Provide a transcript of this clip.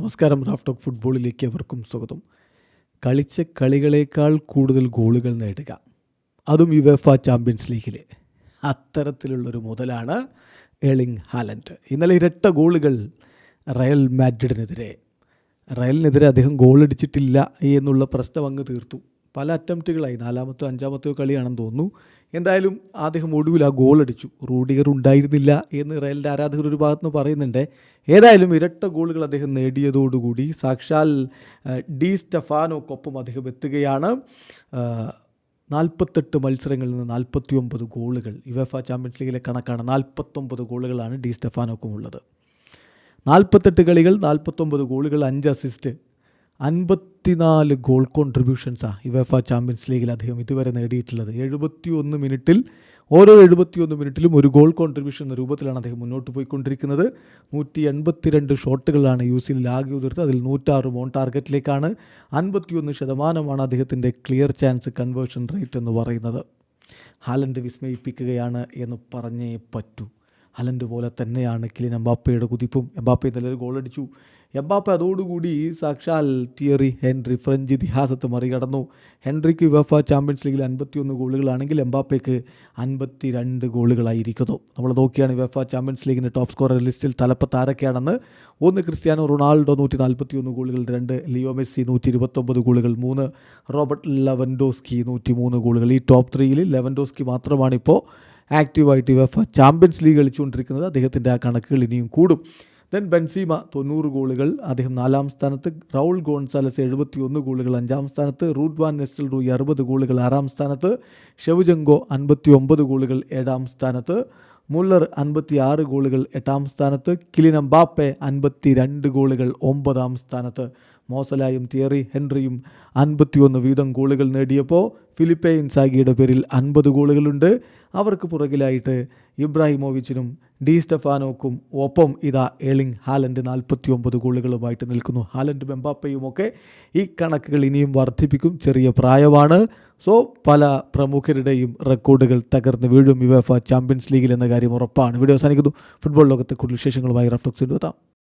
നമസ്കാരം Raf talk ഫുട്ബോളിലേക്ക് അവർക്കും സ്വാഗതം. കളിച്ച കളികളേക്കാൾ കൂടുതൽ ഗോളുകൾ നേടുക. അതും യുവഫ ചാമ്പ്യൻസ് ലീഗിൽ അത്തരത്തിലുള്ളൊരു മുതലാണ് എളിങ് ഹാലൻഡ്. ഇന്നലെ ഇരട്ട ഗോളുകൾ റയൽ മാഡ്രിഡിനെതിരെ. റയലിനെതിരെ അദ്ദേഹം ഗോളടിച്ചിട്ടില്ല എന്നുള്ള പ്രശ്നം അങ്ങ് തീർത്തു. പല അറ്റംപ്റ്റുകളായി. നാലാമത്തോ അഞ്ചാമത്തോ കളിയാണെന്ന് തോന്നുന്നു. എന്തായാലും അദ്ദേഹം ഒടുവിൽ ആ ഗോൾ അടിച്ചു. റൂഡിഗർ ഉണ്ടായിരുന്നില്ല എന്ന് റയലിന്റെ ആരാധകർ ഒരു ഭാഗത്ത് നിന്ന് പറയുന്നുണ്ട്. ഏതായാലും ഇരട്ട ഗോളുകൾ അദ്ദേഹം നേടിയതോടുകൂടി സാക്ഷാൽ ഡി സ്റ്റഫാനോക്കൊപ്പം അദ്ദേഹം എത്തുകയാണ്. നാൽപ്പത്തെട്ട് മത്സരങ്ങളിൽ നിന്ന് നാൽപ്പത്തി ഒമ്പത് ഗോളുകൾ യുവഫ ചാമ്പ്യൻസ് ലീഗിലെ കണക്കാണ്. നാൽപ്പത്തൊമ്പത് ഗോളുകളാണ് ഡി സ്റ്റെഫാനോക്കും ഉള്ളത് നാൽപ്പത്തെട്ട് കളികൾ നാൽപ്പത്തൊമ്പത് ഗോളുകൾ അഞ്ച് അസിസ്റ്റ് അൻപത്തിനാല് ഗോൾ കോൺട്രിബ്യൂഷൻസാണ് യുവഫ ചാമ്പ്യൻസ് ലീഗിൽ അദ്ദേഹം ഇതുവരെ നേടിയിട്ടുള്ളത്. എഴുപത്തി ഒന്ന് മിനിറ്റിൽ ഓരോ എഴുപത്തിയൊന്ന് മിനിറ്റിലും ഒരു ഗോൾ കോൺട്രിബ്യൂഷൻ എന്ന രൂപത്തിലാണ് അദ്ദേഹം മുന്നോട്ട് പോയിക്കൊണ്ടിരിക്കുന്നത്. നൂറ്റി എൺപത്തിരണ്ട് ഷോട്ടുകളാണ് യു സിയിൽ ആകെ ഉതിർത്ത് അതിൽ നൂറ്റാറ് മോൺ ടാർഗറ്റിലേക്കാണ് അൻപത്തിയൊന്ന് ശതമാനമാണ് അദ്ദേഹത്തിന്റെ ക്ലിയർ ചാൻസ് കൺവേർഷൻ റേറ്റ് എന്ന് പറയുന്നത്. ഹാലൻഡ് വിസ്മയിപ്പിക്കുകയാണ് എന്ന് പറഞ്ഞേ പറ്റൂ. ഹലൻഡ് പോലെ തന്നെയാണ് കിലിൻ എംബാപ്പയുടെ കുതിപ്പും. എംബാപ്പ നല്ലൊരു ഗോൾ അടിച്ചു എംബാപ്പ അതോടുകൂടി സാക്ഷാൽ ടിയറി ഹെൻറി ഫ്രഞ്ച് ഇതിഹാസത്തെ മറികടന്നു. ഹെൻറിക്ക് യുവഫ ചാമ്പ്യൻസ് ലീഗിൽ അൻപത്തിയൊന്ന് ഗോളുകളാണെങ്കിൽ എംബാപ്പയ്ക്ക് അൻപത്തി രണ്ട് ഗോളുകളായിരിക്കുന്നു. നമ്മൾ നോക്കിയാണ് യുവഫ ചാമ്പ്യൻസ് ലീഗിന്റെ ടോപ്പ് സ്കോറർ ലിസ്റ്റിൽ തലപ്പത്ത് ആരൊക്കെയാണെന്ന് ഒന്ന് ക്രിസ്ത്യാനോ റൊണാൾഡോ നൂറ്റി നാൽപ്പത്തി ഒന്ന് ഗോളുകൾ രണ്ട് ലിയോ മെസ്സി നൂറ്റി ഇരുപത്തൊമ്പത് ഗോളുകൾ മൂന്ന് റോബർട്ട് ലെവൻഡോസ്കി നൂറ്റി മൂന്ന് ഗോളുകൾ. ഈ ടോപ്പ് ത്രീയിൽ ലെവൻഡോസ്കി മാത്രമാണിപ്പോൾ ആക്റ്റീവായിട്ട് യുവഫ ചാമ്പ്യൻസ് ലീഗ് കളിച്ചുകൊണ്ടിരിക്കുന്നത് അദ്ദേഹത്തിന്റെ ആ കണക്കുകൾ ഇനിയും കൂടും. ദെൻ ബെൻസീമ തൊണ്ണൂറ് ഗോളുകൾ അദ്ദേഹം നാലാം സ്ഥാനത്ത്. റൗൾ ഗോൺസാലസ് എഴുപത്തി ഒന്ന് ഗോളുകൾ അഞ്ചാം സ്ഥാനത്ത്. റൂട്ട് വാൻ റൂയി അറുപത് ഗോളുകൾ ആറാം സ്ഥാനത്ത്. ഷെവുജങ്കോ അൻപത്തി ഒമ്പത് ഗോളുകൾ ഏഴാം സ്ഥാനത്ത്. മുള്ളർ അൻപത്തി ആറ് ഗോളുകൾ എട്ടാം സ്ഥാനത്ത്. കിലിനംബാപ്പെ അൻപത്തി രണ്ട് ഗോളുകൾ ഒമ്പതാം സ്ഥാനത്ത്. മോസലായും തിയറി ഹെൻറിയും അൻപത്തിയൊന്ന് വീതം ഗോളുകൾ നേടിയപ്പോൾ ഫിലിപ്പെ ഇൻസാഗിയുടെ പേരിൽ അൻപത് ഗോളുകളുണ്ട്. അവർക്ക് പുറകിലായിട്ട് ഇബ്രാഹിമോവിച്ചിനും ഡി സ്റ്റെഫാനോക്കും ഒപ്പം ഇതാ എളിങ് ഹാലൻഡ് നാൽപ്പത്തി ഒമ്പത് ഗോളുകളുമായിട്ട് നിൽക്കുന്നു. ഹാലൻഡ് മെമ്പാപ്പയുമൊക്കെ ഈ കണക്കുകൾ ഇനിയും വർദ്ധിപ്പിക്കും. ചെറിയ പ്രായമാണ്. സോ പല പ്രമുഖരുടെയും റെക്കോർഡുകൾ തകർന്ന് വീഴും. യുവഫ ചാമ്പ്യൻസ് ലീഗിൽ എന്ന കാര്യം ഉറപ്പാണ്. വീഡിയോ അവസാനിക്കുന്നു. ഫുട്ബോൾ ലോകത്തെ കൂടുതൽ വിശേഷങ്ങളുമായി റഫ്ലക്സ് എത്താം.